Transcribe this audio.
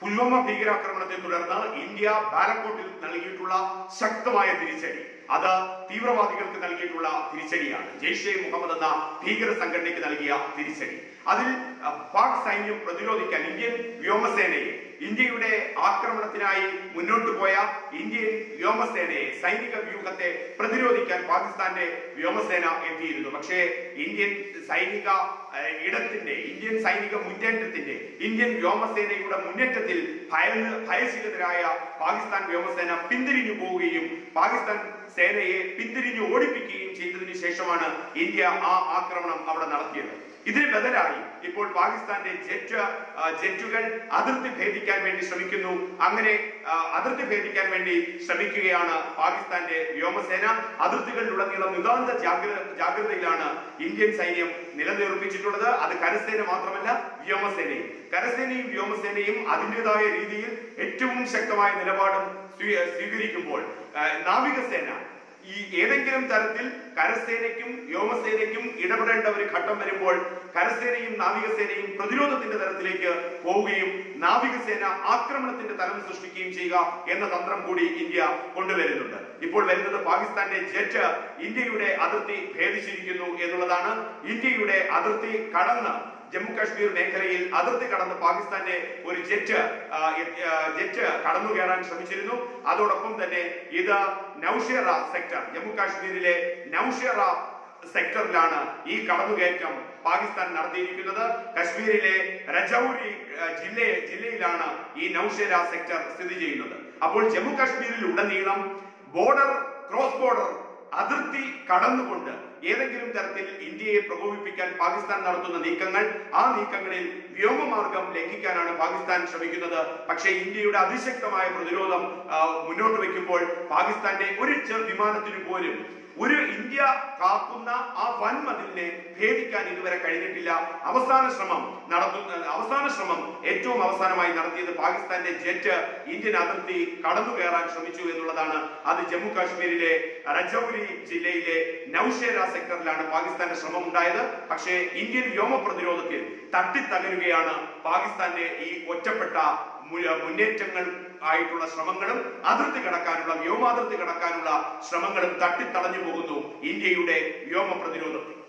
പുൽവാമ ഭീകരാക്രമണത്തെ തുടർന്ന് ഇന്ത്യ ബാലക്കോട്ടിൽ നൽകിയിട്ടുള്ള ശക്തമായ തിരിച്ചടി. അത് തീവ്രവാദികൾക്ക് നൽകിയിട്ടുള്ള തിരിച്ചടിയാണ്. ജെയ്ഷെ മുഹമ്മദ് എന്ന ഭീകര സംഘടനയ്ക്ക് നൽകിയ തിരിച്ചടി. അതിൽ പാക് സൈന്യം പ്രതിരോധിക്കാൻ ഇന്ത്യൻ വ്യോമസേനയെ ഇന്ത്യയുടെ ആക്രമണത്തിനായി മുന്നോട്ട് പോയ ഇന്ത്യൻ വ്യോമസേനയെ സൈനിക വ്യൂഹത്തെ പ്രതിരോധിക്കാൻ പാകിസ്ഥാന്റെ വ്യോമസേന എത്തിയിരുന്നു. പക്ഷേ ഇന്ത്യൻ സൈനിക ഇടത്തിന്റെ ഇന്ത്യൻ സൈനിക മുന്നേറ്റത്തിന്റെ ഇന്ത്യൻ വ്യോമസേനയുടെ മുന്നേറ്റത്തിൽ ഭയന്ന് ഭയശീലതരായ പാകിസ്ഥാൻ വ്യോമസേന പിന്തിരിഞ്ഞു പോവുകയും പാകിസ്ഥാൻ സേനയെ പിന്തിരിഞ്ഞു ഓടിപ്പിക്കുകയും ചെയ്തതിനു ശേഷമാണ് ഇന്ത്യ ആ ആക്രമണം അവിടെ നടത്തിയത്. ഇതിന് ബദലായി ഇപ്പോൾ പാകിസ്ഥാന്റെ ജെറ്റ് ജെറ്റുകൾ അതിർത്തി ഭേദിക്കാൻ വേണ്ടി ശ്രമിക്കുന്നു. അങ്ങനെ അതിർത്തി ഭേദിക്കാൻ വേണ്ടി ശ്രമിക്കുകയാണ് പാകിസ്ഥാന്റെ വ്യോമസേന. അതിർത്തികളിലുടനീളം നിതാന്ത ജാഗ്രത ജാഗ്രതയിലാണ് ഇന്ത്യൻ സൈന്യം നിലനിർപ്പിച്ചിട്ടുള്ളത്. അത് കരസേന മാത്രമല്ല വ്യോമസേനയും. കരസേനയും വ്യോമസേനയും അതിന്റെതായ രീതിയിൽ ഏറ്റവും ശക്തമായ നിലപാടും സ്വീ- സ്വീകരിക്കുമ്പോൾ നാവികസേന ഈ ഏതെങ്കിലും തരത്തിൽ കരസേനയ്ക്കും വ്യോമസേനയ്ക്കും ഇടപെടേണ്ട ഒരു ഘട്ടം വരുമ്പോൾ കരസേനയും നാവികസേനയും പ്രതിരോധത്തിന്റെ തരത്തിലേക്ക് പോവുകയും നാവികസേന ആക്രമണത്തിന്റെ തലം സൃഷ്ടിക്കുകയും ചെയ്യുക എന്ന തന്ത്രം കൂടി ഇന്ത്യ കൊണ്ടുവരുന്നുണ്ട്. ഇപ്പോൾ വരുന്നത് പാകിസ്ഥാന്റെ ജെറ്റ് ഇന്ത്യയുടെ അതിർത്തി ഭേദിച്ചിരിക്കുന്നു എന്നുള്ളതാണ്. ഇന്ത്യയുടെ അതിർത്തി കടന്ന് ജമ്മു കാശ്മീർ മേഖലയിൽ അതിർത്തി കടന്ന് പാകിസ്ഥാന്റെ ഒരു ജെറ്റ് ജെറ്റ് കടന്നു കയറാൻ ശ്രമിച്ചിരുന്നു. അതോടൊപ്പം തന്നെ ഇത് നൌഷേറ സെക്ടർ ജമ്മു കാശ്മീരിലെ നൌഷേറ സെക്ടറിലാണ് ഈ കടന്നുകയറ്റം പാകിസ്ഥാൻ നടത്തിയിരിക്കുന്നത്. കശ്മീരിലെ രജൌരി ജില്ല ജില്ലയിലാണ് ഈ നൌഷേര സെക്ടർ സ്ഥിതി ചെയ്യുന്നത്. അപ്പോൾ ജമ്മു കാശ്മീരിൽ ഉടനീളം ബോർഡർ ക്രോസ് ബോർഡർ അതിർത്തി കടന്നുകൊണ്ട് ഏതെങ്കിലും തരത്തിൽ ഇന്ത്യയെ പ്രകോപിപ്പിക്കാൻ പാകിസ്ഥാൻ നടത്തുന്ന നീക്കങ്ങൾ ആ നീക്കങ്ങളിൽ വ്യോമമാർഗം ലംഘിക്കാനാണ് പാകിസ്ഥാൻ ശ്രമിക്കുന്നത്. പക്ഷേ ഇന്ത്യയുടെ അതിശക്തമായ പ്രതിരോധം മുന്നോട്ട് വയ്ക്കുമ്പോൾ പാകിസ്ഥാന്റെ ഒരു ചെറു വിമാനത്തിന് പോലും ഒരു ഇന്ത്യ കാക്കുന്ന ആ വൻമതിലിനെ ഭേദിക്കാൻ ഇതുവരെ കഴിഞ്ഞിട്ടില്ല. അവസാന ശ്രമം നടത്തുന്ന അവസാന ശ്രമം ഏറ്റവും അവസാനമായി നടത്തിയത് പാകിസ്ഥാന്റെ ജെറ്റ് ഇന്ത്യൻ അതിർത്തി കടന്നു കയറാൻ ശ്രമിച്ചു എന്നുള്ളതാണ്. അത് ജമ്മു കാശ്മീരിലെ രജൌരി ജില്ലയിലെ നൌഷേര സെക്ടറിലാണ് പാകിസ്ഥാന്റെ ശ്രമം ഉണ്ടായത് പക്ഷേ ഇന്ത്യൻ വ്യോമ പ്രതിരോധത്തിൽ തട്ടിത്തകരുകയാണ് പാകിസ്ഥാന്റെ ഈ ഒറ്റപ്പെട്ട മുന്നേറ്റങ്ങൾ ആയിട്ടുള്ള ശ്രമങ്ങളും അതിർത്തി കടക്കാനുള്ള വ്യോമാതിർത്തി കടക്കാനുള്ള ശ്രമങ്ങളും തട്ടിത്തടഞ്ഞു പോകുന്നു ഇന്ത്യയുടെ വ്യോമ പ്രതിരോധത്തിൽ